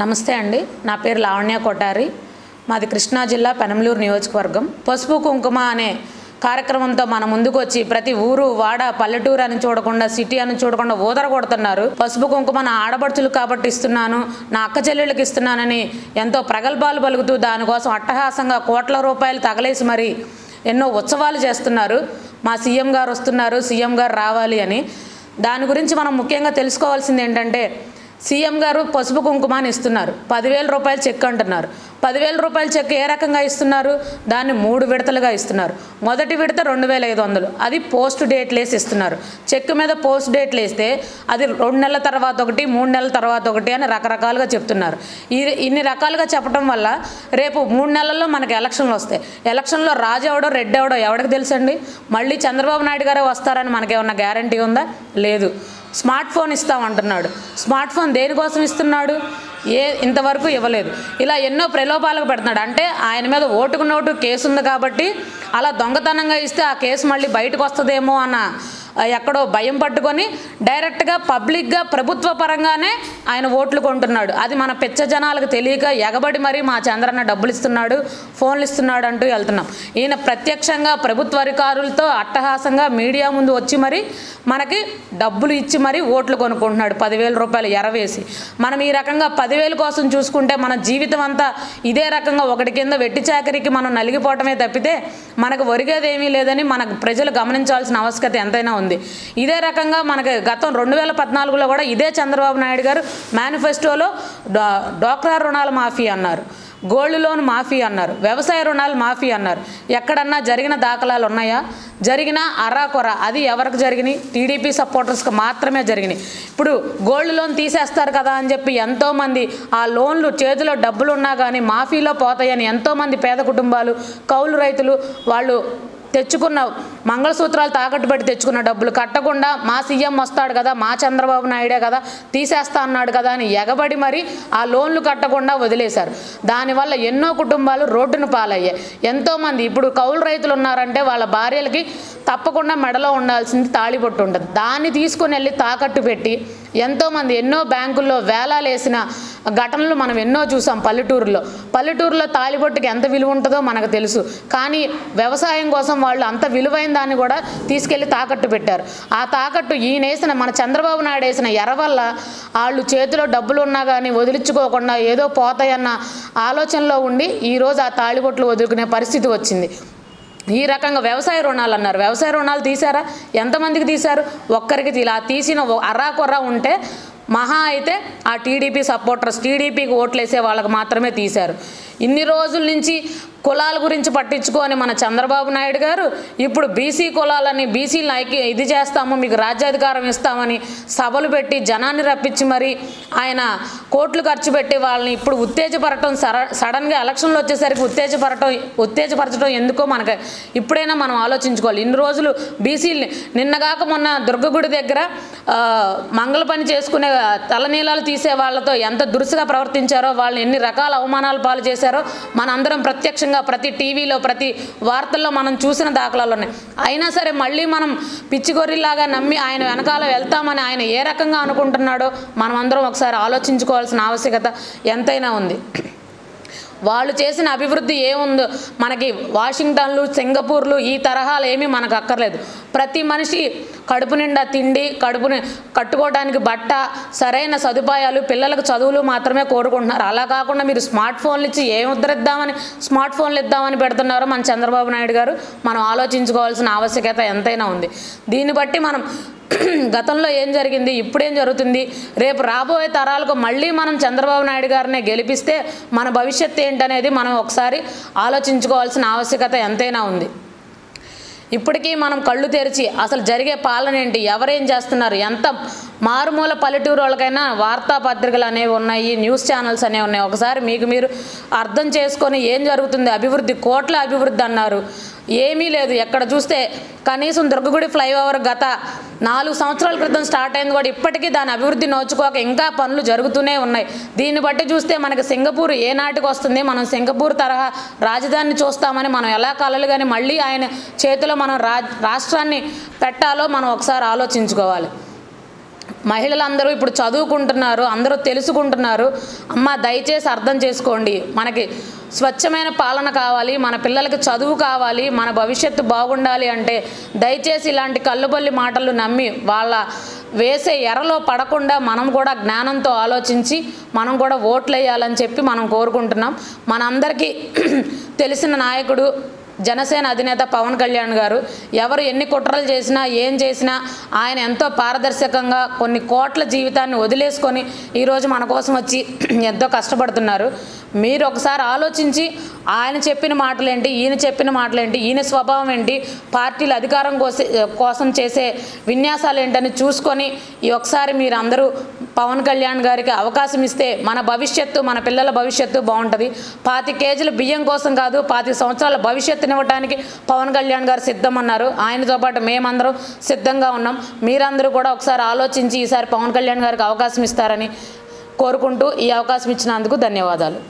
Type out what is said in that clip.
నమస్తే అండి. నా పేరు లావణ్య కొటారి. మాది కృష్ణా జిల్లా పెనమలూరు నియోజకవర్గం. పసుపు కుంకుమ అనే కార్యక్రమంతో మన ముందుకు వచ్చి ప్రతి ఊరు వాడ పల్లెటూరు అని చూడకుండా సిటీ అని చూడకుండా ఊదర కొడుతున్నారు పసుపు కుంకుమ నా ఆడపడుచులు కాబట్టి ఇస్తున్నాను నా అక్క చెల్లెళ్ళకి ఇస్తున్నానని ఎంతో ప్రగల్భాలు పలుకుతూ దానికోసం అట్టహాసంగా కోట్ల రూపాయలు తగలేసి మరి ఎన్నో ఉత్సవాలు చేస్తున్నారు. మా సీఎం గారు వస్తున్నారు సీఎం గారు రావాలి అని. దాని గురించి మనం ముఖ్యంగా తెలుసుకోవాల్సింది ఏంటంటే సీఎం గారు పసుపు కుంకుమాని ఇస్తున్నారు. పదివేల రూపాయలు చెక్ అంటున్నారు. పదివేల రూపాయల చెక్ ఏ రకంగా ఇస్తున్నారు? దాన్ని మూడు విడతలుగా ఇస్తున్నారు. మొదటి విడత రెండు వేల ఐదు వందలు. అది పోస్ట్ డేట్ లేసి ఇస్తున్నారు. చెక్ మీద పోస్ట్ డేట్ లేస్తే అది రెండు నెలల తర్వాత ఒకటి మూడు నెలల తర్వాత ఒకటి అని రకరకాలుగా చెప్తున్నారు. ఈ ఇన్ని రకాలుగా చెప్పడం వల్ల రేపు మూడు నెలల్లో మనకు ఎలక్షన్లు వస్తాయి. ఎలక్షన్లో రాజు ఎవడో రెడ్డి ఎవడో ఎవడికి తెలుసండి? మళ్ళీ చంద్రబాబు నాయుడు గారే వస్తారని మనకేమన్నా గ్యారంటీ ఉందా? లేదు. స్మార్ట్ ఫోన్ ఇస్తామంటున్నాడు. స్మార్ట్ ఫోన్ దేనికోసం ఇస్తున్నాడు? ఏ ఇంతవరకు ఇవ్వలేదు. ఇలా ఎన్నో ప్రలోభాలకు పెడుతున్నాడు. అంటే ఆయన మీద ఓటుకు నోటు కేసు ఉంది కాబట్టి అలా దొంగతనంగా ఇస్తే ఆ కేసు మళ్ళీ బయటకు వస్తుందేమో అన్న ఎక్కడో భయం పట్టుకొని డైరెక్ట్గా పబ్లిక్గా ప్రభుత్వ పరంగానే ఆయన ఓట్లు కొంటున్నాడు. అది మన పిచ్చ జనాలకు తెలియక ఎగబడి మరీ మా చంద్రన్న డబ్బులు ఇస్తున్నాడు ఫోన్లు ఇస్తున్నాడు అంటూ వెళ్తున్నాం. ఈయన ప్రత్యక్షంగా ప్రభుత్వ అధికారులతో అట్టహాసంగా మీడియా ముందు వచ్చి మరి మనకి డబ్బులు ఇచ్చి మరీ ఓట్లు కొనుక్కుంటున్నాడు పదివేల రూపాయలు ఎరవేసి. మనం ఈ రకంగా పదివేల కోసం చూసుకుంటే మన జీవితం అంతా ఇదే రకంగా ఒకటి కింద వెట్టి చాకరీకి మనం నలిగిపోవటమే తప్పితే మనకు ఒరిగేది ఏమీ లేదని మనకు ప్రజలు గమనించాల్సిన ఆవశ్యకత ఎంతైనా ఉంది. ఇదే రకంగా మనకి గతం రెండు వేల పద్నాలుగులో కూడా ఇదే చంద్రబాబు నాయుడు గారు మేనిఫెస్టోలో డోక్రా రుణాల మాఫీ అన్నారు. గోల్డ్ లోన్ మాఫీ అన్నారు. వ్యవసాయ రుణాలు మాఫీ అన్నారు. ఎక్కడన్నా జరిగిన దాఖలాలు ఉన్నాయా? జరిగిన అరాకొర అది ఎవరికి జరిగినాయి? టీడీపీ సపోర్టర్స్కి మాత్రమే జరిగినాయి. ఇప్పుడు గోల్డ్ లోన్ తీసేస్తారు కదా అని చెప్పి ఎంతోమంది ఆ లోన్లు చేతిలో డబ్బులు ఉన్నా కానీ మాఫీలో పోతాయని ఎంతోమంది పేద కుటుంబాలు కౌలు రైతులు వాళ్ళు తెచ్చుకున్న మంగళసూత్రాలు తాకట్టు పెట్టి తెచ్చుకున్న డబ్బులు కట్టకుండా మా సీఎం వస్తాడు కదా మా చంద్రబాబు నాయుడే కదా తీసేస్తా అన్నాడు కదా అని ఎగబడి మరి ఆ లోన్లు కట్టకుండా వదిలేశారు. దానివల్ల ఎన్నో కుటుంబాలు రోడ్డును పాలయ్యాయి. ఎంతోమంది ఇప్పుడు కౌలు రైతులు ఉన్నారంటే వాళ్ళ భార్యలకి తప్పకుండా మెడలో ఉండాల్సింది తాళిబొట్టు ఉంటుంది. దాన్ని తీసుకొని వెళ్ళి తాకట్టు పెట్టి ఎంతోమంది ఎన్నో బ్యాంకుల్లో వేలాలేసిన ఘటనలు మనం ఎన్నో చూసాం పల్లెటూరులో. పల్లెటూరులో తాళిబొట్టుకి ఎంత విలువ ఉంటుందో మనకు తెలుసు. కానీ వ్యవసాయం కోసం వాళ్ళు అంత విలువైన దాన్ని కూడా తీసుకెళ్ళి తాకట్టు పెట్టారు. ఆ తాకట్టు ఈయనేసిన మన చంద్రబాబు నాయుడు వేసిన ఎర వల్ల వాళ్ళు చేతిలో డబ్బులు ఉన్నా కానీ వదిలించుకోకుండా ఏదో పోతాయన్న ఆలోచనలో ఉండి ఈరోజు ఆ తాళిబొట్లు వదులుకునే పరిస్థితి వచ్చింది. ఈ రకంగా వ్యవసాయ రుణాలు అన్నారు. వ్యవసాయ రుణాలు తీశారా? ఎంతమందికి తీశారు? ఒక్కరికి తీలా. తీసిన అర్రా కొర్రా ఉంటే మహా అయితే ఆ టీడీపీ సపోర్టర్స్ టీడీపీకి ఓట్లేసే వాళ్ళకి మాత్రమే తీశారు. ఇన్ని రోజుల నుంచి కులాల గురించి పట్టించుకొని మన చంద్రబాబు నాయుడు గారు ఇప్పుడు బీసీ కులాలని బీసీలను ఐక్య ఇది చేస్తాము మీకు రాజ్యాధికారం ఇస్తామని సభలు పెట్టి జనాన్ని రప్పించి మరి ఆయన కోట్లు ఖర్చు పెట్టి వాళ్ళని ఇప్పుడు ఉత్తేజపరటం సర సడన్గా ఎలక్షన్లు వచ్చేసరికి ఉత్తేజపరటం ఉత్తేజపరచడం ఎందుకో మనకి ఇప్పుడైనా మనం ఆలోచించుకోవాలి. ఇన్ని రోజులు బీసీలని నిన్నగాక మొన్న దుర్గగుడి దగ్గర మంగళ పని చేసుకునే తలనీలాలు తీసే వాళ్ళతో ఎంత దురుసుగా ప్రవర్తించారో వాళ్ళని ఎన్ని రకాల అవమానాలు పాలు చేశారో మనందరం ప్రత్యక్షంగా ప్రతి టీవీలో ప్రతి వార్తల్లో మనం చూసిన దాఖలాలు ఉన్నాయి అయినా సరే మళ్ళీ మనం పిచ్చిగొర్రిలాగా నమ్మి ఆయన వెనకాల వెళ్తామని ఆయన ఏ రకంగా అనుకుంటున్నాడో మనం అందరం ఒకసారి ఆలోచించుకోవాల్సిన ఆవశ్యకత ఎంతైనా ఉంది. వాళ్ళు చేసిన అభివృద్ధి ఏముందో మనకి వాషింగ్టన్లు సింగపూర్లు ఈ తరహాలు ఏమీ మనకు అక్కర్లేదు. ప్రతి మనిషి కడుపు నిండా తిండి కడుపుని కట్టుకోవడానికి బట్ట సరైన సదుపాయాలు పిల్లలకు చదువులు మాత్రమే కోరుకుంటున్నారు. అలా కాకుండా మీరు స్మార్ట్ ఫోన్లు ఇచ్చి ఏం ఉద్ధరిద్దామని స్మార్ట్ ఫోన్లు ఇద్దామని పెడుతున్నారో మన చంద్రబాబు నాయుడు గారు మనం ఆలోచించుకోవాల్సిన ఆవశ్యకత ఎంతైనా ఉంది. దీన్ని బట్టి మనం గతంలో ఏం జరిగింది ఇప్పుడేం జరుగుతుంది రేపు రాబోయే తరాలకు మళ్ళీ మనం చంద్రబాబు నాయుడు గారినే గెలిపిస్తే మన భవిష్యత్తు ఏంటనేది మనం ఒకసారి ఆలోచించుకోవాల్సిన ఆవశ్యకత ఎంతైనా ఉంది. ఇప్పటికీ మనం కళ్ళు తెరిచి అసలు జరిగే పాలన ఏంటి? ఎవరేం చేస్తున్నారు? ఎంత మారుమూల పల్లెటూరు వాళ్ళకైనా వార్తాపత్రికలు అనేవి ఉన్నాయి న్యూస్ ఛానల్స్ అనేవి ఉన్నాయి. ఒకసారి మీకు మీరు అర్థం చేసుకొని ఏం జరుగుతుంది? అభివృద్ధి కోట్ల అభివృద్ధి అన్నారు. ఏమీ లేదు. ఎక్కడ చూస్తే కనీసం దుర్గగుడి ఫ్లైఓవర్ గత నాలుగు సంవత్సరాల క్రితం స్టార్ట్ అయింది కూడా ఇప్పటికీ దాని అభివృద్ధి నోచుకోక ఇంకా పనులు జరుగుతూనే ఉన్నాయి. దీన్ని బట్టి చూస్తే మనకి సింగపూర్ ఏ నాటికి వస్తుంది? మనం సింగపూర్ తరహా రాజధానిని చూస్తామని మనం ఎలా కలలు కానీ మళ్ళీ ఆయన చేతిలో మనం రా రాష్ట్రాన్ని పెట్టాలో మనం ఒకసారి ఆలోచించుకోవాలి. మహిళలందరూ ఇప్పుడు చదువుకుంటున్నారు అందరూ తెలుసుకుంటున్నారు. అమ్మ దయచేసి అర్థం చేసుకోండి. మనకి స్వచ్ఛమైన పాలన కావాలి మన పిల్లలకి చదువు కావాలి మన భవిష్యత్తు బాగుండాలి అంటే దయచేసి ఇలాంటి కళ్ళుబల్లి మాటలు నమ్మి వాళ్ళ వేసే ఎరలో పడకుండా మనం కూడా జ్ఞానంతో ఆలోచించి మనం కూడా ఓట్లు వేయాలని చెప్పి మనం కోరుకుంటున్నాం. మనందరికీ తెలిసిన నాయకుడు జనసేన అధినేత పవన్ కళ్యాణ్ గారు ఎవరు ఎన్ని కుట్రలు చేసినా ఏం చేసినా ఆయన ఎంతో పారదర్శకంగా కొన్ని కోట్ల జీవితాన్ని వదిలేసుకొని ఈరోజు మన కోసం వచ్చి ఎంతో కష్టపడుతున్నారు. మీరు ఒకసారి ఆలోచించి ఆయన చెప్పిన మాటలేంటి ఈయన చెప్పిన మాటలేంటి ఈయన స్వభావం ఏంటి పార్టీలు అధికారం కోసే కోసం చేసే విన్యాసాలు ఏంటని చూసుకొని ఈ ఒకసారి మీరు అందరూ పవన్ కళ్యాణ్ గారికి అవకాశం ఇస్తే మన భవిష్యత్తు మన పిల్లల భవిష్యత్తు బాగుంటుంది. పాతి కేజీల బియ్యం కోసం కాదు పాతి సంవత్సరాల భవిష్యత్తునివ్వడానికి పవన్ కళ్యాణ్ గారు సిద్ధమన్నారు. ఆయనతో పాటు మేమందరం సిద్ధంగా ఉన్నాం. మీరందరూ కూడా ఒకసారి ఆలోచించి ఈసారి పవన్ కళ్యాణ్ గారికి అవకాశం ఇస్తారని కోరుకుంటూ ఈ అవకాశం ఇచ్చినందుకు ధన్యవాదాలు.